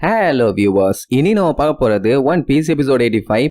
Hello viewers இனி நம்ம பார்க்க போகிறது One Piece episode eighty five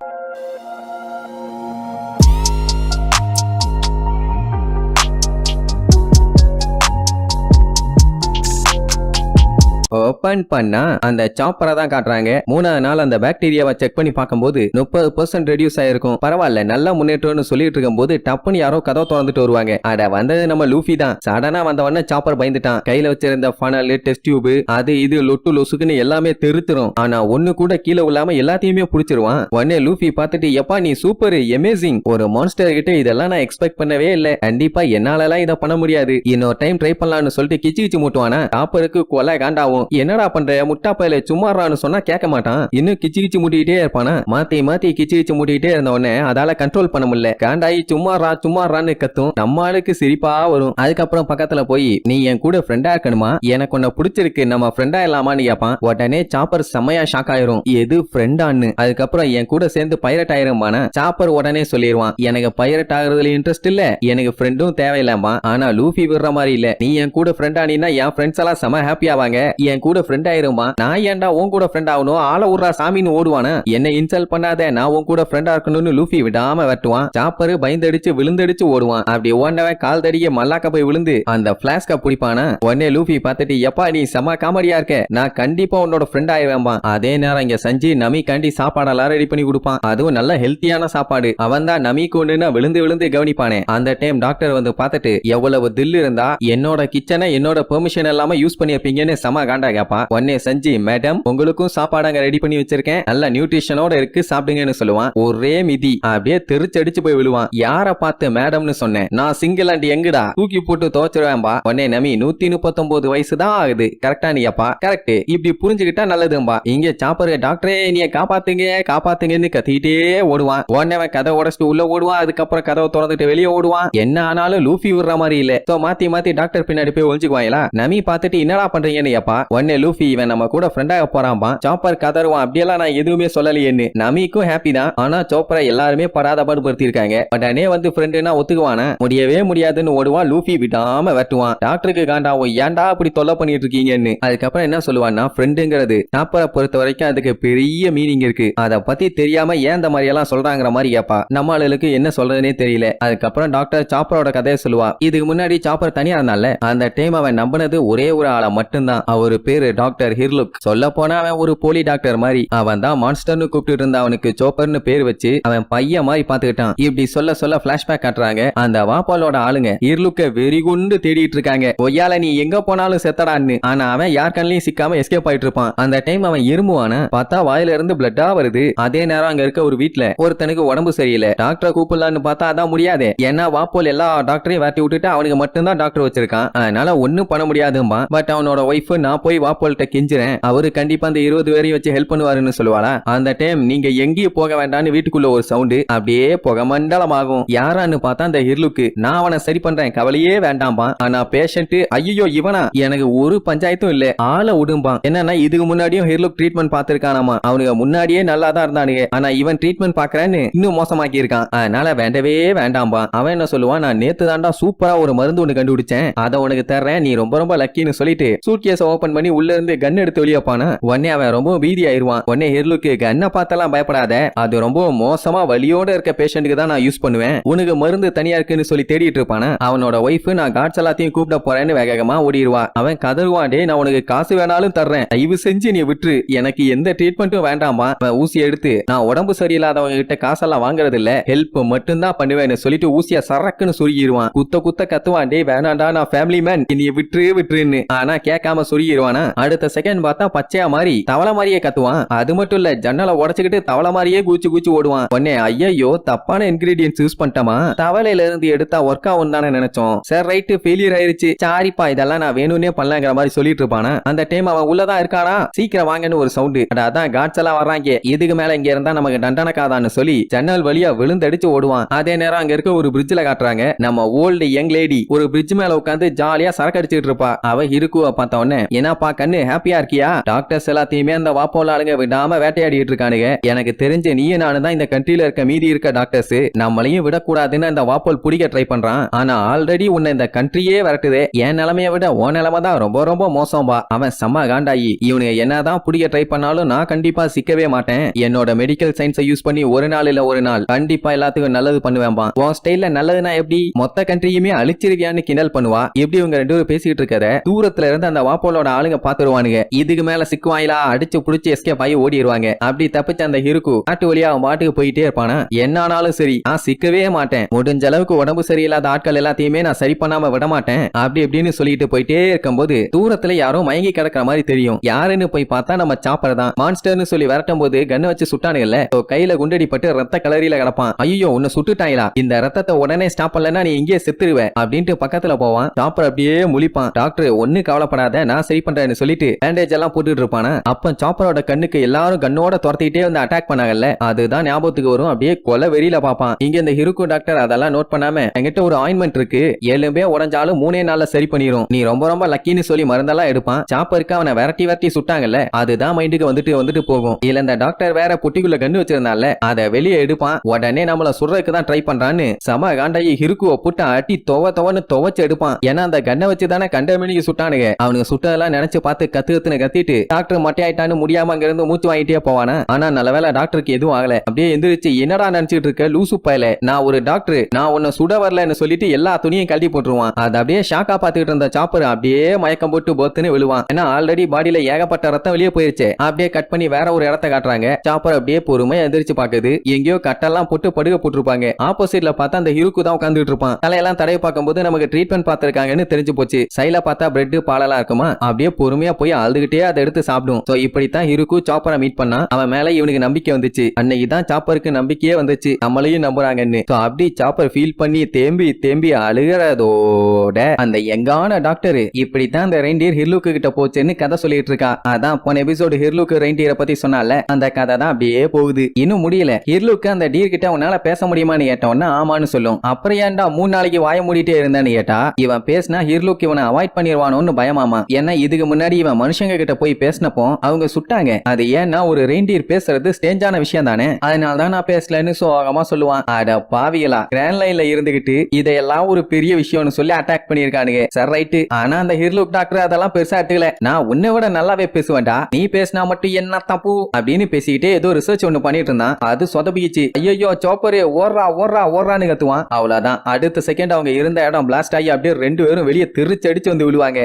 open பண்ணா அந்த சாப்பரை தான் காட்டுறாங்க. மூணாவது நாள் அந்த பாக்டீரியாவை செக் பண்ணி பார்க்கும்போது முப்பது பர்சன்ட் ரெடியூஸ் ஆயிருக்கும். பரவாயில்ல நல்லா முன்னேற்றம்னு சொல்லிட்டு இருக்கும்போது டப்புன்னு யாரோ கதவை திறந்துட்டு வருவாங்க. அட வந்தது நம்ம லூஃபி தான். சடனா வந்த உடனே சாப்பர் பயந்துட்டான். கையில வச்சிருந்த ஃபனல் டெஸ்ட் டியூப் அது இது லொட்டு லொசுக்குன்னு எல்லாமே தெருத்துரும். ஆனா ஒண்ணு கூட கீழே விழாம எல்லாத்தையுமே புடிச்சிருவான். உடனே லூஃபி பார்த்துட்டு எப்பா நீ சூப்பர் எமேசிங் ஒரு மான்ஸ்டர் கிட்ட இதெல்லாம் நான் எக்ஸ்பெக்ட் பண்ணவே இல்ல. கண்டிப்பா என்னால எல்லாம் இதை பண்ண முடியாது. இன்னொரு டைம் ட்ரை பண்ணலாம்னு சொல்லிட்டு கிச்சு கிச்சு மூட்டுவானா? சாப்பருக்கு கொலை காண்டாவும். என்னடா பண்ற? முட்டா பயில சும்மாறான்னு சொன்னா கேட்க மாட்டான். இன்னும் கிச்சு கிச்சு மூட்டிக்கிட்டே இருப்பானா? மாத்தி மாத்தி கிச்சு கிச்சு மூட்டிக்கிட்டே இருந்த உடனே அதால கண்ட்ரோல் பண்ண முடியல. காண்டாயி சும்மாறா சும்மாறான்னு கத்தும். நம்ம ஆளுக்கு சிரிப்பா வரும். அதுக்கப்புறம் பக்கத்துல போய் நீ என் கூட ஃப்ரெண்டா இருக்கணுமா? எனக்கு உன்ன பிடிச்சிருக்கு. நம்ம ஃப்ரெண்டா இல்லாமான்னு கேட்பான் உடனே சாப்பர் செம்மையா ஷாக் ஆயிரும். எது ஃப்ரெண்டான்னு அதுக்கப்புறம் என் கூட சேர்ந்து பைரட் ஆயிரும்பானா? சாப்பர் உடனே சொல்லிடுவான் எனக்கு பைரட் ஆகுறதுல இன்ட்ரெஸ்ட் இல்ல. எனக்கு ஃப்ரெண்டும் தேவையில்லாமா ஆனா லூஃபி விடுற மாதிரி இல்ல. நீ என் கூட ஃப்ரெண்ட் ஆனீன்னா என் ஃப்ரெண்ட்ஸ் எல்லாம் செம ஹாப்பி ஆவாங்க. என் கூட கூட ஃப்ரெண்ட் ஆயிருமா நான் ஏன்டா உன் கூட ஃப்ரெண்ட் ஆகணும்? ஆள விடுறா சாமின்னு ஓடுவானா. என்ன இன்சல்ட் பண்ணாத நான் உன் கூட ஃப்ரெண்டா இருக்கணும்னு லூஃபி விடாம வெட்டுவான். சாப்பரு பயந்தடிச்சு விழுந்தடிச்சு ஓடுவான். அப்படி ஓடனவன் கால் தடிய மல்லாக்க போய் விழுந்து அந்த பிளாஸ்க பிடிப்பானா? உடனே லூஃபி பார்த்துட்டு எப்பா நீ செம காமெடியா இருக்க. நான் கண்டிப்பா உன்னோட ஃப்ரெண்ட் ஆயிருவேன்பா. அதே நேரம் இங்க சஞ்சி நமி காண்டி சாப்பாடெல்லாம் ரெடி பண்ணி கொடுப்பான். அதுவும் நல்ல ஹெல்த்தியான சாப்பாடு. அவன் தான் நமி கொண்டுன்னு விழுந்து விழுந்து கவனிப்பானே. அந்த டைம் டாக்டர் வந்து பார்த்துட்டு எவ்வளவு தில் இருந்தா என்னோட கிச்சனை என்னோட பெர்மிஷன் இல்லாம யூஸ் பண்ணிருப்பீங்கன்னு செம காண்டாக. கேட்பான் உடனே சஞ்சி மேடம் உங்களுக்கும் சாப்பாடு அங்க ரெடி பண்ணி வச்சிருக்கேன். நல்ல நியூட்ரிஷனோட இருக்கு சாப்பிடுங்கன்னு சொல்லுவான். ஒரே மிதி. அப்படியே தெரிச்சடிச்சு போய் விழுவான். யார பார்த்து மேடம்னு சொன்னேன்? நான் சிங்கிள் அண்ட் எங்கடா? தூக்கி போட்டு துவச்சிருவேன்பா. உடனே நமி நூத்தி முப்பத்தொன்பது வயசு தான் ஆகுது கரெக்டா நீப்பா கரெக்ட் இப்படி புரிஞ்சுக்கிட்டா நல்லதும்பா. இங்க சாப்பரு டாக்டரே நீ காப்பாத்துங்க காப்பாத்துங்கன்னு கத்திக்கிட்டே ஓடுவான். உடனே அவன் கதை உடச்சிட்டு உள்ள ஓடுவான். அதுக்கப்புறம் கதவை திறந்துட்டு வெளியே ஓடுவான். என்ன ஆனாலும் லூஃபி விடுற மாதிரி இல்ல. சோ மாத்தி மாத்தி டாக்டர் பின்னாடி போய் ஒழிஞ்சுக்குவாங்களா நமி பார்த்துட்டு என்னடா பண்றீங்கன்னு ஏப்பா உடனே லூஃபி இவன் நம்ம கூட ஃப்ரெண்டாக போறான்பா சாப்பர் கதருவான் அப்படியெல்லாம் நான் எதுவுமே சொல்லலையேன்னு. நமிக்கும் ஹாப்பி தான். ஆனா சோப்பரை எல்லாருமே படாத பாடுபடுத்தி பட் அனே வந்து ஃப்ரெண்டுனா ஒத்துக்குவானா? முடியவே முடியாதுன்னு ஓடுவான். லூஃபி விடாம வெட்டுவான். டாக்டருக்கு காண்டாவும் ஏன்டா அப்படி தொல்லை பண்ணிட்டு இருக்கீங்கன்னு அதுக்கப்புறம் என்ன சொல்லுவான்னா ஃப்ரெண்டுங்கிறது சாப்பரை பொறுத்த வரைக்கும் அதுக்கு பெரிய மீனிங் இருக்கு. அதை பத்தி தெரியாம ஏன் இந்த மாதிரி எல்லாம் சொல்றாங்கிற மாதிரி கேப்பா. நம்ம ஆளுகளுக்கு என்ன சொல்றதுனே தெரியல. அதுக்கப்புறம் டாக்டர் சாப்பரோட கதையை சொல்லுவா. இதுக்கு முன்னாடி சாப்பர் தனியா இருந்தால அந்த டைம் அவன் நம்பினது ஒரே ஒரு ஆளை மட்டும்தான். அவரு பேரு டாக்டர் ஹிர்லுக். சொல்ல போனா அவன் ஒரு போலி டாக்டர் மாதிரி. அவன் தான் மான்ஸ்டர்னு கூப்பிட்டு இருந்த அவனுக்கு சோப்பர்னு பேர் வச்சு அவன் பையன் மாதிரி பாத்துக்கிட்டான் இப்படி சொல்ல சொல்ல பிளாஷ்பேக் காட்டுறாங்க அந்த வாப்பாலோட ஆளுங்க. ஹிர்லுக்க வெறிகுண்டு தேடிட்டு இருக்காங்க. ஒய்யால நீ எங்க போனாலும் செத்தடான்னு. ஆனா அவன் யார் கண்ணிலையும் சிக்காம எஸ்கேப் ஆயிட்டு இருப்பான். அந்த டைம் அவன் இருமுவானா பார்த்தா வாயில இருந்து பிளட்டா வருது. அதே நேரம் அங்க இருக்க ஒரு வீட்ல ஒருத்தனுக்கு உடம்பு சரியில்லை. டாக்டரை கூப்பிடலான்னு பார்த்தா அதான் முடியாது. ஏன்னா வாப்போல் எல்லா டாக்டரையும் வேட்டி விட்டுட்டு அவனுக்கு மட்டும்தான் டாக்டர் வச்சிருக்கான். அதனால ஒன்னும் பண்ண முடியாதும்பா பட் அவனோட ஒய்ஃப் நான் போய் வாப்போல்கிட்ட கெஞ்சுறேன். அவரு கண்டிப்பா அந்த இருபது பேரையும் வச்சு ஹெல்ப் பண்ணுவாருன்னு சொல்லுவாளா? அந்த டைம் நீங்க எங்கேயும் போக வேண்டாம்னு வீட்டுக்குள்ள ஒரு சவுண்டு அப்படியே புகை மண்டலம் ஆகும் யாரான்னு பார்த்தா அந்த ஹிர்லுக்கு நான் அவனை சரி பண்றேன் கவலையே வேண்டாம்பா. ஆனா பேஷண்ட் ஐயோ இவனா? எனக்கு ஒரு பஞ்சாயத்தும் இல்ல. ஆளை விடும்பா என்னன்னா இதுக்கு முன்னாடியும் ஹிர்லுக் ட்ரீட்மெண்ட் பார்த்திருக்கானாமா. அவனுக்கு முன்னாடியே நல்லா தான் இருந்தானுங்க. ஆனா இவன் ட்ரீட்மெண்ட் பாக்குறேன்னு இன்னும் மோசமாக்கி இருக்கான் அதனால வேண்டவே வேண்டாம்பா. அவன் என்ன சொல்லுவான்? நான் நேத்து தாண்டா சூப்பரா ஒரு மருந்து ஒண்ணு கண்டுபிடிச்சேன். அதை உனக்கு தர்றேன். நீ ரொம்ப ரொம்ப லக்கின்னு சொல்லிட்டு சூட் கேஸ் ஓபன் பண்ணி உள்ள இருந்து கன் எடுத்து வெளியே போனா உடனே அவன் ரொம்ப பீதி ஆயிருவான். உடனே ஹெர்லுக்கு கண்ணை பார்த்தெல்லாம் பயப்படாத. அது ரொம்ப மோசமா வலியோட இருக்க பேஷண்ட்டுக்கு தான் நான் யூஸ் பண்ணுவேன். உனக்கு மருந்து தனியா இருக்குன்னு சொல்லி தேடிட்டு இருப்பானா? அவனோட ஒய்ஃப் நான் காட்ஸ் எல்லாத்தையும் கூப்பிட போறேன்னு வேகமா ஓடிடுவா அவன் கதறுவான் டே நான் உனக்கு காசு வேணாலும் தர்றேன். தயவு செஞ்சு நீ விட்டுரு. எனக்கு எந்த ட்ரீட்மெண்ட்டும் வேண்டாமா அவன் ஊசி எடுத்து நான் உடம்பு சரியில்லாதவங்க கிட்ட காசெல்லாம் வாங்குறது இல்ல ஹெல்ப் மட்டும்தான் பண்ணுவேன்னு சொல்லிட்டு ஊசிய சரக்குன்னு சுருகிடுவான் குத்த குத்த கத்துவான். டே வேணாண்டா நான் ஃபேமிலி மேன் நீ விட்டுரு விட்டுருன்னு. ஆனா கேட்காம சொருகிடுவானா அடுத்த செகண்ட் பார்த்தா பச்சையா மாறி தவளை மாதிரியே கத்துவான். அது மட்டும் இல்ல ஜன்னலை உடச்சுக்கிட்டு தவளை மாதிரியே கூச்சி கூச்சி ஓடுவான். உடனே ஐயோ தப்பான இன்கிரீடியன்ஸ் யூஸ் பண்ணிட்டோமா. தவளையில இருந்து எடுத்தா ஒர்க் ஆகும் தானே நினைச்சோம். சார் ரைட்டு ஃபெயிலியர் ஆயிருச்சு. சாரிப்பா இதெல்லாம் நான் வேணும்னே பண்ணலாங்கிற மாதிரி சொல்லிட்டு இருப்பானா? அந்த டைம் அவன் உள்ளதான் இருக்கானா? சீக்கிரம் வாங்கன்னு ஒரு சவுண்டு அதான் காட்ஸ் எல்லாம் வர்றாங்க. இதுக்கு மேல இங்க இருந்தா நமக்கு தண்டனக்காதான்னு சொல்லி ஜன்னல் வழியா விழுந்தடிச்சு ஓடுவான். அதே நேரம் அங்க இருக்க ஒரு பிரிட்ஜ்ல காட்டுறாங்க. நம்ம ஓல்டு யங் லேடி ஒரு பிரிட்ஜ் மேல உட்காந்து ஜாலியா சரக்கு அடிச்சுட்டு இருப்பா. அவ இருக்குவ பார்த்த உடனே ஏன்னா என்னப்பா கண்ணு ஹாப்பியா இருக்கியா? டாக்டர்ஸ் எல்லாத்தையுமே அந்த வாப்போல ஆளுங்க விடாம வேட்டையாடிட்டு இருக்கானுங்க. எனக்கு தெரிஞ்ச நீயும் நானும் தான் இந்த கண்ட்ரில இருக்க மீதி இருக்க டாக்டர்ஸ் நம்மளையும் விடக்கூடாதுன்னு அந்த வாப்போல் பிடிக்க ட்ரை பண்றான். ஆனா ஆல்ரெடி உன்னை இந்த கண்ட்ரியே விரட்டுதே. என் நிலைமைய விட உன் நிலைமை தான் ரொம்ப ரொம்ப மோசம்பா அவன் செம்ம காண்டாயி. இவனுங்க என்னதான் பிடிக்க ட்ரை பண்ணாலும் நான் கண்டிப்பா சிக்கவே மாட்டேன். என்னோட மெடிக்கல் சயின்ஸை யூஸ் பண்ணி ஒரு நாள் இல்ல ஒரு நாள் கண்டிப்பா எல்லாத்துக்கும் நல்லது பண்ணுவேன்பா உன் ஸ்டைல்ல நல்லதுன்னா எப்படி? மொத்த கண்ட்ரியுமே அழிச்சிருக்கியான்னு கிண்டல் பண்ணுவா. எப்படி இவங்க ரெண்டு பேரும் பேசிட்டு இருக்கிற? தூரத்துல இருந்து அந்த வாப்போலோட ஆளுங்க பாத்துருவானுங்க. இதுக்கு மேல சிக்குவாயிலா அடிச்சு புடிச்சு எஸ்கேப் ஆகி ஓடிடுவாங்க அப்படி தப்பிச்ச அந்த ஹிருக்கு காட்டு வழியா அவன் பாட்டுக்கு போயிட்டே இருப்பானா? என்ன ஆனாலும் சரி நான் சிக்கவே மாட்டேன். முடிஞ்ச அளவுக்கு உடம்பு சரியில்லாத ஆட்கள் எல்லாத்தையுமே நான் சரி பண்ணாம விட மாட்டேன். அப்படி இப்படின்னு சொல்லிட்டு போயிட்டே இருக்கும்போது தூரத்துல யாரோ மயங்கி கிடக்குற மாதிரி தெரியும். யாருன்னு போய் பார்த்தா நம்ம சாப்பர் தான். மான்ஸ்டர்னு சொல்லி விரட்டும் போது கண்ணு வச்சு சுட்டானுங்கல்ல? கையில குண்டடி பட்டு ரத்த கலரியில கிடப்பான். ஐயோ உன்னை சுட்டுட்டாங்களா இந்த ரத்தத்தை உடனே ஸ்டாப் பண்ணலன்னா நீ இங்கேயே செத்துருவ. அப்படின்ட்டு பக்கத்துல போவான். சாப்பர் அப்படியே முழிப்பான். டாக்டர் ஒன்னு கவலைப்படாத. நான் சரி பண்றேன்னு சொல்லிட்டு பேண்டேஜ் எல்லாம் போட்டுட்டு இருப்பானா? அப்ப சாப்பரோட கண்ணுக்கு எல்லாரும் கண்ணோட துரத்திட்டே வந்து அட்டாக் பண்ணாங்கல்ல? அதுதான் ஞாபகத்துக்கு வரும். அப்படியே கொலை வெறியில பாப்பான் இங்க இந்த ஹிருக்கு டாக்டர் அதெல்லாம் நோட் பண்ணாம என்கிட்ட ஒரு ஆயின்மெண்ட் இருக்கு. எலும்பே உடஞ்சாலும் மூணே நாள்ல சரி பண்ணிரும். நீ ரொம்ப ரொம்ப லக்கின்னு சொல்லி மருந்தெல்லாம் எடுப்பான். சாப்பருக்கு அவனை விரட்டி விரட்டி சுட்டாங்கல்ல? அதுதான் மைண்டுக்கு வந்துட்டு வந்துட்டு போகும். இல்ல இந்த டாக்டர் வேற புட்டிக்குள்ள கண்ணு வச்சிருந்தால அதை வெளியே எடுப்பான். உடனே நம்மள சுடுறதுக்கு தான் ட்ரை பண்றான்னு சம காண்டாயி ஹிருக்குவ புட்ட அட்டி தொவ தொவன்னு துவச்சு எடுப்பான். ஏன்னா அந்த கண்ணை வச்சு தானே கண்டமணிக்கு சுட்டானுங்க. அவனுக்கு சுட்டதெல்லாம் நினைச்சு பார்த்து கத்து கத்திட்டு டாக்டர் மட்டையாயிட்டான்னு முடியாம அங்க இருந்து மூச்சு வாங்கிட்டே போவானா? ஆனா நல்ல வேளை டாக்டருக்கு எதுவும் ஆகல. அப்படியே எந்திரிச்சு என்னடா நினைச்சிட்டு இருக்க? லூசு பயல. நான் ஒரு டாக்டர் நான் உன்னை சுட வரலன்னு சொல்லிட்டு எல்லா துணியும் கழட்டி போட்டுருவான். அது அப்படியே ஷாக்கா பாத்துக்கிட்டு இருந்த சாப்பர் அப்படியே மயக்கம் போட்டு பொத்துன்னு விழுவான். ஏன்னா ஆல்ரெடி பாடியில ஏகப்பட்ட ரத்தம் வெளியே போயிருச்சு. அப்படியே கட் பண்ணி வேற ஒரு இடத்த காட்டுறாங்க. சாப்பர் அப்படியே பொறுமையா எந்திரிச்சு பாக்குது எங்கேயோ கட்டெல்லாம் போட்டு படுக போட்டிருப்பாங்க. ஆப்போசிட்ல பார்த்தா அந்த ஹிருக்கு தான் உட்காந்துட்டு இருப்பான். தலையெல்லாம் தடவை பார்க்கும்போது நமக்கு ட்ரீட்மெண்ட் பார்த்திருக்காங்கன்னு தெரிஞ்சு போச்சு. சைல பார்த்தா பிரெட் பாலெல்லாம் இருக்குமா? அப்படியே பொறுமையா போய் அழுதுகிட்டே அதை எடுத்து சாப்பிடும் சோ இப்படித்தான் இருக்கு சாப்பரை மீட் பண்ணா. அவன் மேல இவனுக்கு நம்பிக்கை வந்துச்சு. அன்னைக்கு தான் சாப்பருக்கு நம்பிக்கையே வந்துச்சு. நம்மளையும் நம்புறாங்கன்னு. சோ அப்படி சாப்பர் ஃபீல் பண்ணி தேம்பி தேம்பி அழுகிறதோட அந்த எங்கான டாக்டர் இப்படித்தான் அந்த ரெயின்டியர் ஹிர்லுக்கு கிட்ட போச்சுன்னு கதை சொல்லிட்டு இருக்கா. அதான் போன எபிசோடு ஹிர்லுக்கு ரெயின்டியரை பத்தி சொன்னால அந்த கதை தான் அப்படியே போகுது. இன்னும் முடியல. ஹிர்லுக்கு அந்த டீர் கிட்ட உன்னால பேச முடியுமான்னு கேட்டவொன்னா ஆமான்னு சொல்லும். அப்புறம் ஏன்டா மூணு நாளைக்கு வாய மூடிட்டே இருந்தான்னு கேட்டா இவன் பேசினா ஹிர்லுக்கு இவனை அவாய்ட் பண்ணிடுவானோன்னு பயமாமா. ஏன்னா இதுக்கு முன்னாடி இவன் மனுஷங்க கிட்ட போய் பேசினப்போ அவங்க சுட்டாங்க. அது ஏன்னா ஒரு ரெயின்டியர் பேசுறது ஸ்டேஞ்சான விஷயம் தானே? அதனால தான் நான் பேசலன்னு சோகமா சொல்லுவான். அட பாவிகளா. கிராண்ட் லைன்ல இருந்துகிட்டு இதையெல்லாம் ஒரு பெரிய விஷயம்னு சொல்லி அட்டாக் பண்ணிருக்கானுங்க சார் ரைட்டு ஆனா அந்த ஹிர்லுக் டாக்டர் அதெல்லாம் பெருசா எடுத்துக்கல. நான் உன்னை விட நல்லாவே பேசுவேன்டா. நீ பேசினா மட்டும் என்ன தப்பு? அப்படின்னு பேசிக்கிட்டே ஏதோ ரிசர்ச் ஒண்ணு பண்ணிட்டு இருந்தான். அது சொதப்பிச்சு ஐயோ சோப்பரு ஓடுறா ஓடுறா ஓடுறான்னு கத்துவான். அவ்வளவுதான். அடுத்த செகண்ட் அவங்க இருந்த இடம் பிளாஸ்ட் ஆகி அப்படியே ரெண்டு பேரும் வெளியே திருச்சடிச்சு வந்து விழுவாங்க.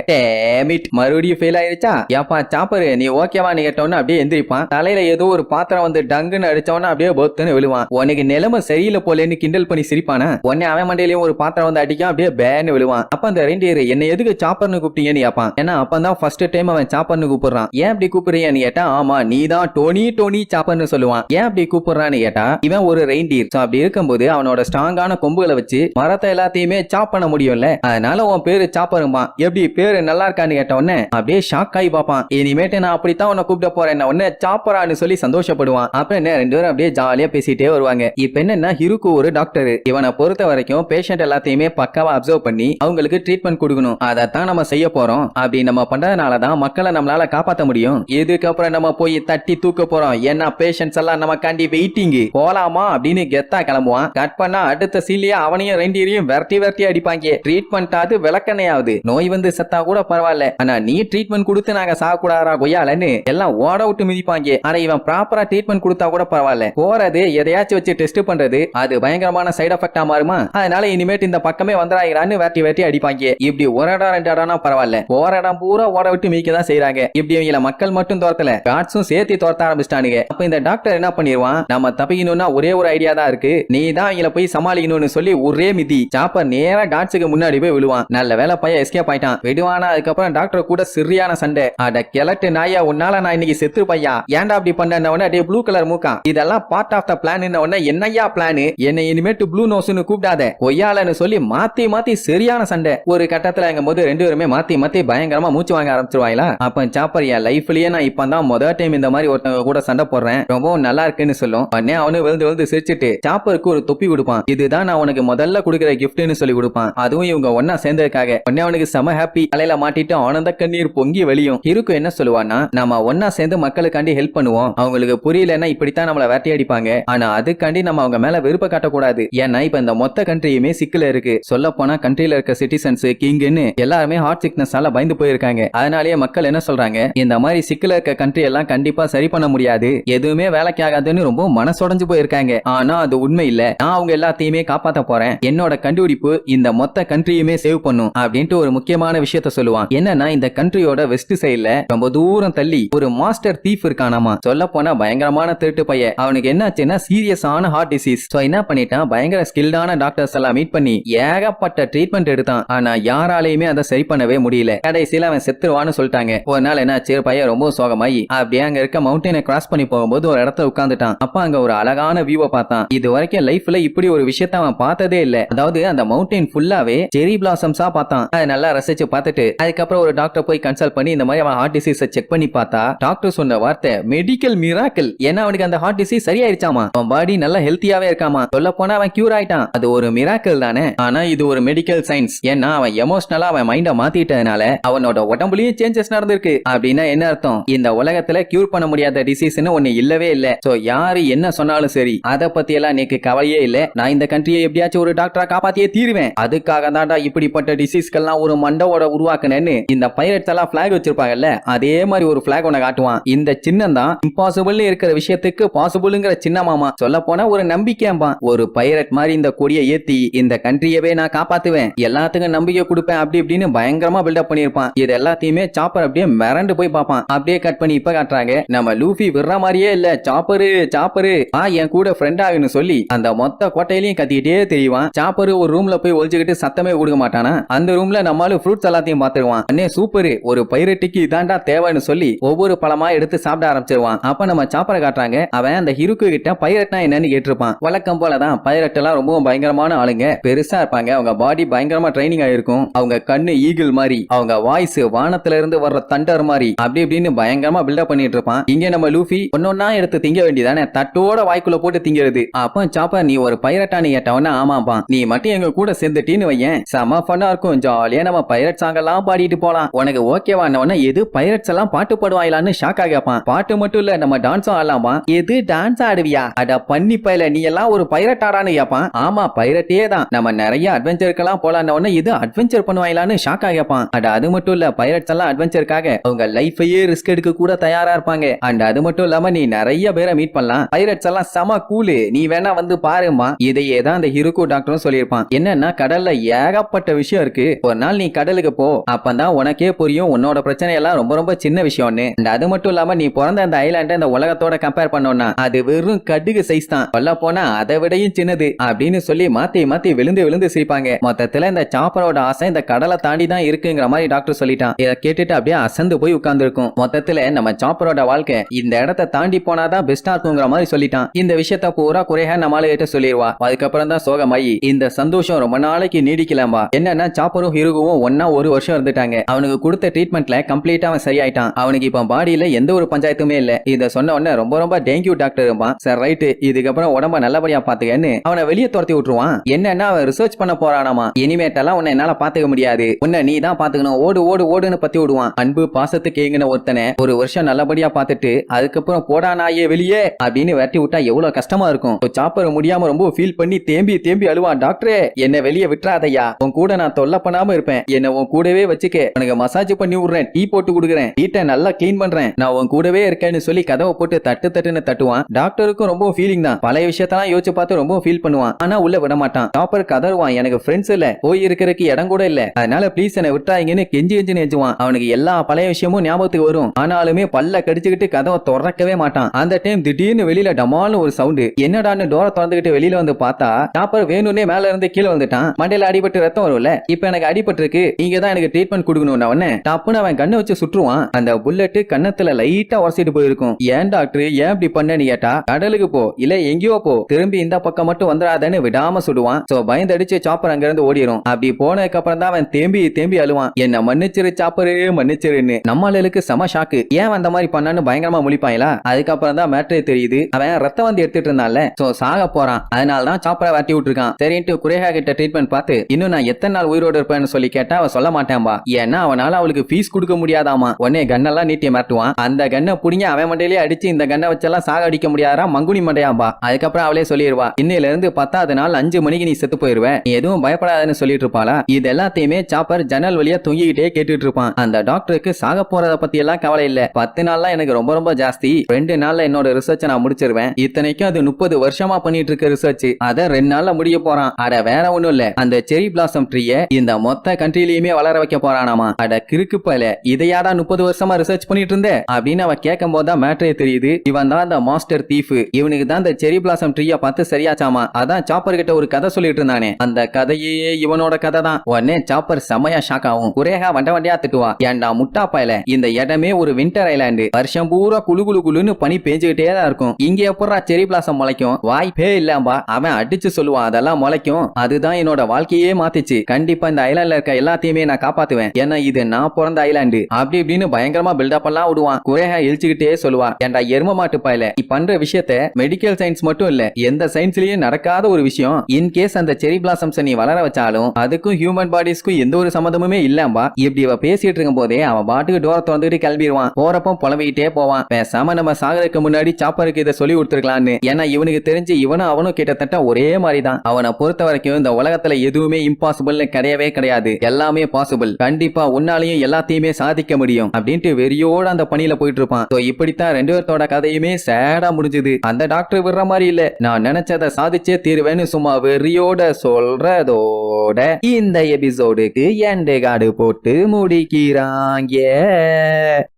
மறுபடியும் மறுபடியும் ஃபெயில் ஆயிருச்சா? ஏப்பா சாப்பரு நீ ஓகேவா நீ கேட்டவொன்னு அப்படியே எந்திரிப்பான். தலையில ஏதோ ஒரு பாத்திரம் வந்து டங்குன்னு அடிச்சவன அப்படியே பொத்துன்னு விழுவான். உனக்கு நிலைமை சரியில்லை போலேன்னு கிண்டல் பண்ணி சிரிப்பானா? உன்னை அவன் மண்டையிலயும் ஒரு பாத்திரம் வந்து அடிக்கும் அப்படியே பேன்னு விழுவான். அப்ப அந்த ரெண்டியர் என்ன எதுக்கு சாப்பர்னு கூப்பிட்டீங்கன்னு? கேப்பான். ஏன்னா அப்பதான் ஃபர்ஸ்ட் டைம் அவன் சாப்பர்னு கூப்பிடுறான். ஏன் அப்படி கூப்பிடுறீங்கன்னு கேட்டா ஆமா நீ தான் டோனி டோனி சாப்பர்னு சொல்லுவான். ஏன் அப்படி கூப்பிடுறான்னு? கேட்டா இவன் ஒரு ரெயின்டீர் அப்படி இருக்கும்போது அவனோட ஸ்ட்ராங்கான கொம்புகளை வச்சு மரத்தை எல்லாத்தையுமே சாப் பண்ண முடியும்ல? அதனால உன் பேரு சாப்பருமா எப்படி பேரு நல்லா இருக்கான்னு கேட்ட உடனே அப்படியே ஷாக் ஆகி பார்ப்பான். இனிமேட்டு நான் அப்படித்தான் உன்னை கூப்பிட போறேன். உன்ன சாப்பரான்னு சொல்லி சந்தோஷப்படுவான். அப்புறம் என்ன ரெண்டு பேரும் அப்படியே ஜாலியா பேசிட்டே வருவாங்க. இப்ப என்னன்னா ஹிருக்கு ஒரு டாக்டர் இவனை பொறுத்த வரைக்கும் பேஷண்ட் எல்லாத்தையுமே பக்காவா அப்சர்வ் பண்ணி அவங்களுக்கு ட்ரீட்மெண்ட் கொடுக்கணும். அதைத்தான் நம்ம செய்ய போறோம். அப்படி நம்ம பண்றதுனால தான் மக்களை நம்மளால காப்பாத்த முடியும். இதுக்கப்புறம் நம்ம போய் தட்டி தூக்க போறோம். ஏன்னா பேஷண்ட்ஸ் எல்லாம் நம்ம கண்டி வெயிட்டிங் போலாமா அப்படின்னு கெத்தா கிளம்புவான். கட் பண்ணா அடுத்த சீலியா அவனையும் ரெண்டீரையும் விரட்டி விரட்டி அடிப்பாங்க. ட்ரீட்மெண்ட் ஆகுது விளக்கணையாவது நோய் வந்து செத்தா கூட பரவாயில்ல. ஆனா நீ ட்ரீட்மெண்ட் கொடுத்து நாங்க சாகக்கூடாதா கொய்யாலன்னு எல்லாம் ஓட விட்டு மிதிப்பாங்க. ஆனா இவன் ப்ராப்பரா ட்ரீட்மெண்ட் கொடுத்தா கூட பரவாயில்ல. போறது எதையாச்சும் வச்சு டெஸ்ட் பண்றது அது பயங்கரமான சைடு எஃபெக்டா மாறுமா? அதனால இனிமேட்டு இந்த பக்கமே வந்துடாங்கிறான்னு வேட்டி வேட்டி அடிப்பாங்க. இப்படி ஒரு இடம் ரெண்டு இடம்னா பரவாயில்ல. போற இடம் பூரா ஓட விட்டு மிதிக்க தான் செய்யறாங்க இப்படி இவங்கள மக்கள் மட்டும் துரத்தல. காட்ஸும் சேர்த்து துரத்த ஆரம்பிச்சிட்டானுங்க. அப்ப இந்த டாக்டர் என்ன பண்ணிடுவான் நம்ம தப்பிக்கணும்னா ஒரே ஒரு ஐடியா தான் இருக்கு. நீ தான் இவங்கள போய் சமாளிக்கணும்னு சொல்லி ஒரே மிதி. சாப்பர் நேரா காட்ஸுக்கு முன்னாடி போய் விழுவான். நல்ல வேலை பையன் எஸ்கேப் ஆயிட்டான். விடுவானா? அதுக்கப்புறம் டாக்டர் கூட சரியான சண்டை. அட கிழட்டு நாயா உன்னால நான் இன்னைக்கு செத்து பையா? ஏன்டா அப்படி பண்ண உடனே அப்படியே ப்ளூ கலர் மூக்கா இதெல்லாம் பார்ட் ஆஃப் த பிளான் உடனே என்னையா பிளான் என்னை இனிமேட்டு ப்ளூ நோஸ்னு கூப்பிடாத. கொய்யாலன்னு சொல்லி மாத்தி மாத்தி சரியான சண்டை. ஒரு கட்டத்துல எங்க போது ரெண்டு பேருமே மாத்தி மாத்தி பயங்கரமா மூச்சு வாங்க ஆரம்பிச்சிருவாங்களா அப்ப சாப்பர் என் லைஃப்லயே நான் இப்பதான் முதல் டைம் இந்த மாதிரி ஒருத்தவங்க கூட சண்டை போடுறேன். ரொம்பவும் நல்லா இருக்குன்னு சொல்லும். உடனே அவனு விழுந்து விழுந்து சிரிச்சிட்டு சாப்பருக்கு ஒரு தொப்பி கொடுப்பான். இதுதான் நான் உனக்கு முதல்ல கொடுக்குற கிஃப்ட்னு சொல்லி கொடுப்பான். அதுவும் இவங்க ஒன்னா சேர்ந்ததுக்காக. உடனே அவனுக்கு செம ஹாப்பி தலையில மாட்டிட்டு ஆனந்த கண்ணீர் பொங்கி வெளியும் இருக்கு என்ன சொல்லுவான்னா நம்ம ஒன்னா சேர்ந்து மக்களுக்காண்டி ஹெல்ப் பண்ணுவோம். அவங்களுக்கு புரியலன்னா இப்படித்தான் நம்மள வேட்டையடிப்பாங்க. ஆனா அதுக்காண்டி நம்ம அவங்க மேல விருப்ப காட்டக்கூடாது. ஏன்னா இப்ப இந்த மொத்த கண்ட்ரியுமே சிக்கல இருக்கு. சொல்ல போனா கண்ட்ரியில இருக்க சிட்டிசன்ஸ் கிங்னு எல்லாருமே ஹார்ட் சிக்னஸால பயந்து போயிருக்காங்க. அதனாலேயே மக்கள் என்ன சொல்றாங்க? இந்த மாதிரி சிக்கல இருக்க கண்ட்ரி எல்லாம் கண்டிப்பா சரி பண்ண முடியாது. எதுவுமே வேலைக்கு ஆகாதுன்னு ரொம்ப மனசுடைஞ்சு போயிருக்காங்க. ஆனா அது உண்மை இல்ல. நான் அவங்க எல்லாத்தையுமே காப்பாத்த போறேன். என்னோட கண்டுபிடிப்பு இந்த மொத்த கண்ட்ரியுமே சேவ் பண்ணும் அப்படின்ட்டு ஒரு முக்கியமான விஷயத்த சொல்லுவான். என்னன்னா இந்த கண்ட்ரி கண்ட்ரியோட வெஸ்ட் சைட்ல ரொம்ப தூரம் தள்ளி ஒரு மாஸ்டர் தீப் இருக்கானாமா? சொல்ல போனா பயங்கரமான திருட்டு பையன். அவனுக்கு என்னாச்சுன்னா சீரியஸான ஹார்ட் டிசீஸ் சோ என்ன பண்ணிட்டான்? பயங்கர ஸ்கில்டான டாக்டர்ஸ் எல்லாம் மீட் பண்ணி ஏகப்பட்ட ட்ரீட்மெண்ட் எடுத்தான். ஆனா யாராலையுமே அதை சரி பண்ணவே முடியல. கடைசியில அவன் செத்துருவான்னு சொல்லிட்டாங்க. ஒரு நாள் என்னாச்சு? பையன் ரொம்ப சோகமாயி அப்படியே அங்க இருக்க மவுண்டனை கிராஸ் பண்ணி போகும்போது ஒரு இடத்துல உட்காந்துட்டான் அப்ப அங்க ஒரு அழகான வியூவை பார்த்தான். இது வரைக்கும் லைஃப்ல இப்படி ஒரு விஷயத்த அவன் பார்த்ததே இல்ல. அதாவது அந்த மவுண்டன் ஃபுல்லாவே செரி பிளாசம்ஸா பார்த்தான். அதை நல்லா ரசிச்சு பார்த்துட்டு அதுக்கப்புறம் ஒரு டாக்டர் போய் கன்சல்ட் பண்ணி இந்த மாதிரி அவன் ஹார்ட் டிசீஸ் செக் பண்ணி பார்த்தா டாக்டர் சொன்ன வார்த்தை மெடிக்கல் மிராக்கிள் ஏன்னா அவனுக்கு அந்த ஹார்ட் டிசீஸ் சரியாயிருச்சாமா? அவன் பாடி நல்லா ஹெல்த்தியாவே இருக்காமா? சொல்ல போனா அவன் கியூர் ஆயிட்டான். அது ஒரு மிராக்கிள் தானே? ஆனா இது ஒரு மெடிக்கல் சயின்ஸ் ஏன்னா அவன் எமோஷனலா அவன் மைண்ட மாத்திட்டதுனால அவனோட உடம்புலயும் சேஞ்சஸ் நடந்திருக்கு. அப்படின்னா என்ன அர்த்தம்? இந்த உலகத்துல கியூர் பண்ண முடியாத டிசீஸ்னு ஒண்ணு இல்லவே இல்ல. சோ யாரு என்ன சொன்னாலும் சரி அத பத்தி எல்லாம் எனக்கு கவலையே இல்ல. நான் இந்த கண்ட்ரியை எப்படியாச்சும் ஒரு டாக்டரா காப்பாத்தியே தீருவேன். அதுக்காக தான்டா இப்படிப்பட்ட டிசீஸ்க்கெல்லாம் ஒரு மண்டவோட உருவாக்குனேன்னு இந்த பைரட்ஸ் எல்லாம் பிளாக் வச்சிருப்பாங்கல்ல அதே மாதிரி ஒரு பிளாக் ஒண்ண காட்டுவான். இந்த சின்னம் தான் இம்பாசிபிள் இருக்கிற விஷயத்துக்கு பாசிபிள்ங்கிற சின்னமாமா சொல்ல போனா ஒரு நம்பிக்கையாம்பான் ஒரு பைரட் மாதிரி இந்த கொடியை ஏத்தி இந்த கண்ட்ரியவே நான் காப்பாத்துவேன். எல்லாத்துக்கும் நம்பிக்கை கொடுப்பேன் அப்படி இப்படின்னு பயங்கரமா பில்டப் பண்ணிருப்பான் இது எல்லாத்தையுமே சாப்பர் அப்படியே மிரண்டு போய் பார்ப்பான். அப்படியே கட் பண்ணி இப்ப காட்டுறாங்க. நம்ம லூஃபி விடுற மாதிரியே இல்ல. சாப்பரு சாப்பரு ஆ என் கூட ஃப்ரெண்ட் ஆகுன்னு சொல்லி அந்த மொத்த கோட்டையிலையும் கத்திக்கிட்டே தெரியவான் சாப்பரு ஒரு ரூம்ல போய் ஒழிச்சுக்கிட்டு சத்தமே கொடுக்க மாட்டானா? அந்த ரூம்ல நம்மளால ஃப்ரூட்ஸ் எல்லாத்தையும் பாத்துருவான் அண்ணே சூப்பரு ஒரு பைரட்டிக்கு இதாண்டா தேவைன்னு சொல்லி ஒவ்வொரு பழமா எடுத்து சாப்பிட ஆரம்பிச்சிருவான். அப்ப நம்ம சாப்பரை காட்டுறாங்க அவன் அந்த ஹிருக்கு கிட்ட பைரட்னா என்னன்னு கேட்டிருப்பான். வழக்கம் போலதான் பைரட் எல்லாம் ரொம்பவும் பயங்கரமான ஆளுங்க. பெருசா இருப்பாங்க. அவங்க பாடி பயங்கரமா ட்ரைனிங் ஆயிருக்கும். அவங்க கண்ணு ஈகிள் மாதிரி அவங்க வாய்ஸ் வானத்துல இருந்து வர்ற தண்டர் மாதிரி அப்படி இப்படின்னு பயங்கரமா பில்டப் பண்ணிட்டு இருப்பான். இங்க நம்ம லூஃபி ஒன்னொன்னா எடுத்து திங்க வேண்டியதானே? தட்டோட வாய்க்குள்ள போட்டு திங்கிறது. அப்ப சாப்பர் நீ ஒரு பைரட்டானு கேட்டவனா ஆமாப்பா நீ மட்டும் எங்க கூட சேர்ந்துட்டீன்னு வையேன். செம ஃபன்னா இருக்கும். ஜாலியா நம்ம பைரட் சாங் எல்லாம் பாடிட்டு போலாம். உனக்கு ஓகேவானவன எது பைரட்ஸ் எல்லாம் பாட்டு பாடுவாயிலான்னு ஷாக் ஆகப்பான் பாட்டு மட்டும் இல்ல நம்ம டான்ஸும் ஆடலாமா? எது டான்ஸ் ஆடுவியா? அட பண்ணி பயில நீ எல்லாம் ஒரு பைரட் ஆடான்னு கேப்பான். ஆமா பைரட்டே தான். நம்ம நிறைய அட்வென்ச்சருக்கெல்லாம் போலான்னு இது அட்வென்ச்சர் பண்ணுவாயிலான்னு ஷாக் ஆகப்பான் அட அது மட்டும் இல்ல பைரட்ஸ் எல்லாம் அட்வென்ச்சருக்காக அவங்க லைஃபையே ரிஸ்க் எடுக்க கூட தயாரா இருப்பாங்க. அண்ட் அது மட்டும் இல்லாம நீ நிறைய பேரை மீட் பண்ணலாம். பைரட்ஸ் எல்லாம் செம கூலு நீ வேணா வந்து பாருமா இதையே தான் அந்த ஹிருக்கு டாக்டரும் சொல்லியிருப்பான். என்னன்னா கடல்ல ஏகப்பட்ட விஷயம் இருக்கு. ஒரு நாள் நீ கடலுக்கு போ. அப்பதான் உனக்கே புரியும் உன்னோட பிரச்சனை எல்லாம் ரொம்ப ரொம்ப சின்ன விஷயம்னு அண்ட் அது மட்டும் இல்லாம நீ பிறந்த அந்த ஐலாண்டை இந்த உலகத்தோட கம்பேர் பண்ணோம்னா அது வெறும் கடுகு சைஸ் தான். சொல்ல போனா அதை விடையும் சின்னது அப்படின்னு சொல்லி மாத்தி மாத்தி விழுந்து விழுந்து சிரிப்பாங்க. மொத்தத்துல இந்த சாப்பரோட ஆசை இந்த கடலை தாண்டி தான் இருக்குங்கிற மாதிரி டாக்டர் சொல்லிட்டான். இதை கேட்டுட்டு அப்படியே அசந்து போய் உட்கார்ந்துருக்கும். மொத்தத்துல நம்ம சாப்பரோட வாழ்க்கை இந்த இடத்தை தாண்டி போனாதான் பெஸ்டா இருக்குங்கிற மாதிரி சொல்லிட்டான். இந்த விஷயத்த பூரா குறையா நம்மளால கிட்ட சொல்லிடுவா. அதுக்கப்புறம் தான் சோகமாயி இந்த சந்தோஷம் ரொம்ப நாளைக்கு நீடிக்கலாமா என்னன்னா சாப்பரும் ஹிருகுவும் ஒன்னா ஒரு வருஷம் இருந்துட்டாங்க. அவனுக்கு கொடுத்த ட்ரீட்மெண்ட்ல கம்ப்ளீட்டா அவன் சரியாயிட்டான். அவனுக்கு இப்ப பாடியில எந்த ஒரு பஞ்சாயத்துமே இல்ல. இத சொன்ன உடனே ரொம்ப ரொம்ப தேங்க்யூ டாக்டர் சார் ரைட்டு இதுக்கப்புறம் உடம்ப நல்லபடியா பாத்துக்கன்னு அவனை வெளியே துரத்தி விட்டுருவான். என்னன்னா அவன் ரிசர்ச் பண்ண போறானாமா. இனிமேட்டெல்லாம் உன்னை என்னால பாத்துக்க முடியாது. உன்னை நீ தான் பாத்துக்கணும். ஓடு ஓடு ஓடுன்னு பத்தி விடுவான். அன்பு பாசத்துக்கு ஏங்கின ஒருத்தனை ஒரு வருஷம் நல்லபடியா பாத்துட்டு அதுக்கப்புறம் போடா நாயே வெளியே. அப்படின்னு வெட்டி விட்டா எவ்வளவு கஷ்டமா இருக்கும். சாப்பர் முடியாம ரொம்ப ஃபீல் பண்ணி தேம்பி தேம்பி அழுவான் டாக்டரே என்ன வெளியே விட்டுறாதையா உன் கூட நான் தொல்லை பண்ணாம இருப்பேன். என்ன உன் கூடவே வச்சுக்க. உனக்கு மசாஜ் பண்ணி விடுறேன். டீ போட்டு கொடுக்குறேன். வீட்டை நல்லா க்ளீன் பண்றேன். நான் உன் கூடவே இருக்கேன்னு சொல்லி கதவை போட்டு தட்டு தட்டுன்னு தட்டுவான். டாக்டருக்கும் ரொம்ப ஃபீலிங் தான். பழைய விஷயத்தெல்லாம் யோசிச்சு பார்த்து ரொம்ப ஃபீல் பண்ணுவான். ஆனா உள்ள விட மாட்டான். டாப்பர் கதருவான் எனக்கு ஃப்ரெண்ட்ஸ் இல்ல. போய் இருக்கிறதுக்கு இடம் கூட இல்ல. அதனால ப்ளீஸ் என்ன விட்டாங்கன்னு கெஞ்சி கெஞ்சி நெஞ்சுவான் அவனுக்கு எல்லா பழைய விஷயமும் ஞாபகத்துக்கு வரும். ஆனாலுமே பல்ல கடிச்சுக்கிட்டு கதவை திறக்கவே மாட்டான். அந்த டைம் திடீர்னு வெளியில டமால்னு ஒரு சவுண்டு என்னடான்னு டோரை திறந்துகிட்டு வெளியில வந்து பார்த்தா டாப்பர் வேணும்னே மேல இருந்து கீழே வந்துட்டான். மண்டையில அடிபட்டு ரத்தம் வரும்ல. இப்ப எனக்கு அடிபட்டு இருக்கு நீங்க தான் எனக்கு ட்ரீட்மெண்ட் கொடுக்கணும் உடனே டப்புன்னு அவன் கண்ணை வச்சு சுற்றுவான். அந்த புல்லட் கண்ணத்துல லைட்டா உரசிட்டு போயிருக்கும். ஏன் டாக்டர் ஏன் இப்படி பண்ணன்னு கேட்டா கடலுக்கு போ இல்ல எங்கேயோ போ. திரும்பி இந்த பக்கம் மட்டும் வந்துடாதன்னு விடாம சுடுவான். சோ பயந்தடிச்சு சாப்பர் அங்க இருந்து ஓடிரும். அப்படி போனதுக்கு அப்புறம் தான் அவன் தேம்பி தேம்பி அழுவான். என்ன மன்னிச்சிரு சாப்பரு மன்னிச்சிருன்னு. நம்மளுக்கு செம ஷாக்கு ஏன் அந்த மாதிரி பண்ணான்னு பயங்கரமா முழிப்பாங்களா அதுக்கப்புறம் தான் மேட்ரே தெரியுது. அவன் ரத்தம் வந்து எடுத்துட்டு இருந்தான்ல. சோ சாக போறான். அதனால தான் சாப்பரை வாட்டி விட்டுருக்கான். சரின்ட்டு குரேகா கிட்ட ட்ரீட்மெண்ட் பார்த்து இன்னும் நான் எத்தனை நாள் உயிரோடு இருப்பேன்னு சொல்லி கேட்டா அவன் சொல்ல மாட்டேன்பா. ஏன்னா அவனால அவளுக்கு ஃபீஸ் கொடுக்க முடியாதாமா? உடனே கண்ணெல்லாம் நீட்டி மாட்டுவான் அந்த கண்ணை புடிங்க அவன் மண்டையிலே அடிச்சு இந்த கண்ணை வச்செல்லாம் சாக அடிக்க முடியாதா? மங்குனி மண்டையாம்பா. அதுக்கப்புறம் அவளே சொல்லிடுவா இன்னையில இருந்து பத்தாவது நாள் அஞ்சு மணிக்கு நீ செத்து போயிருவேன். நீ எதுவும் பயப்படாதன்னு சொல்லிட்டு இருப்பாளா? இது எல்லாத்தையுமே சாப்பர் ஜன்னல் வழியா தொங்கிக்கிட்டே கேட்டுட்டு இருப்பான். அந்த டாக்டருக்கு சாக போறத பத்தி எல்லாம் கவலை இல்ல. பத்து நாள்லாம் எனக்கு ரொம்ப ரொம்ப ஜாஸ்தி. ரெண்டு நாள்ல என்னோட ரிசர்ச் நான் முடிச்சிருவேன். இத்தனைக்கும் அது முப்பது வருஷமா பண்ணிட்டு இருக்க ரிசர்ச் அத ரெண்டு நாள்ல முடிய போறான். அட வேற ஒண்ணும் இல்ல. அந்த செரி பிளாசம் ட்ரீய இந்த மொத்த கண்ட்ரிலயுமே வளர வைக்க போறானாமா? அட இருக்கு போல. இதையாடா முப்பது வருஷமா ரிசர்ச் பண்ணிட்டு இருந்தேன் அப்படின்னு அவன் கேட்கும் போதுதான் தான் தெரியுது. இவன் தான் அந்த மாஸ்டர் தீஃப் இவனுக்கு தான் இந்த செரி பிளாசம் ட்ரீய பார்த்து சரியாச்சாமா? அதான் சாப்பர் கிட்ட ஒரு கதை சொல்லிட்டு இருந்தானே. அந்த கதையே இவனோட கதை தான் உடனே சாப்பர் செமையா ஷாக் ஆகும். குரேகா வண்ட வண்டியா திட்டுவா. ஏன்டா முட்டா பயல? இந்த இடமே ஒரு வின்டர் ஐலாண்டு வருஷம் பூரா குழு குழு குழுன்னு பனி பேஞ்சுக்கிட்டே தான் இருக்கும். இங்க எப்படா செரி பிளாசம் முளைக்கும்? வாய்ப்பே இல்லாம்பா அவன் அடிச்சு சொல்லுவான். அதெல்லாம் முளைக்கும். அதுதான் என்னோட வாழ்க்கையே மாத்திச்சு. கண்டிப்பா இந்த ஐலாண்ட்ல இருக்க எல்லாத்தையுமே நான் காப்பாத்துவேன். ஏன்னா இது நான் பிறந்த ஐலாண்டு அப்படி இப்படின்னு பயங்கரமா பில்டப் எல்லாம் விடுவான். குறையா எழுச்சிக்கிட்டே சொல்லுவான் ஏன்டா எரும மாட்டு பாயில? நீ பண்ற விஷயத்த மெடிக்கல் சயின்ஸ் மட்டும் இல்ல எந்த சயின்ஸ்லயும் நடக்காத ஒரு விஷயம். இன் கேஸ் அந்த செரி பிளாசம்ஸ் நீ வளர வச்சாலும் அதுக்கும் ஹியூமன் பாடிஸ்க்கும் எந்த ஒரு சம்மந்தமுமே இல்லாம்பா இப்படி இவ பேசிட்டு இருக்கும் போதே அவன் பாட்டுக்கு டோர திறந்துட்டு கிளம்பிடுவான் போறப்போ புலம்பிக்கிட்டே போவான். பேசாம நம்ம சாகருக்கு முன்னாடி சாப்பருக்கு இதை சொல்லி கொடுத்துருக்கலான்னு. ஏன்னா இவனுக்கு தெரிஞ்சு இவனும் அவனும் கிட்டத்தட்ட ஒரே மாதிரி தான் அவனை பொறுத்த வரைக்கும் இந்த உலகத்துல எதுவுமே இம்பாசிபிள்னு கிடையவே கிடையாது. எல்லாமே பாசிபிள் கண்டிப்பா உன்னாலையும் எல்லாத்தையுமே சாதிக்க முடியும் அப்படின்ட்டு வெறியோட அந்த பணியில போயிட்டு இருப்பான் இப்படித்தான் ரெண்டு பேர்த்தோட கதையுமே சேடா முடிஞ்சது. அந்த டாக்டர் விடுற மாதிரி இல்ல. நான் நினைச்சதை சாதிச்சே தீருவேன்னு சும்மா வெறியோட சொல்றதோட இந்த எபிசோடுக்கு எண்டு காடு போட்டு முடிக்கிறாங்க.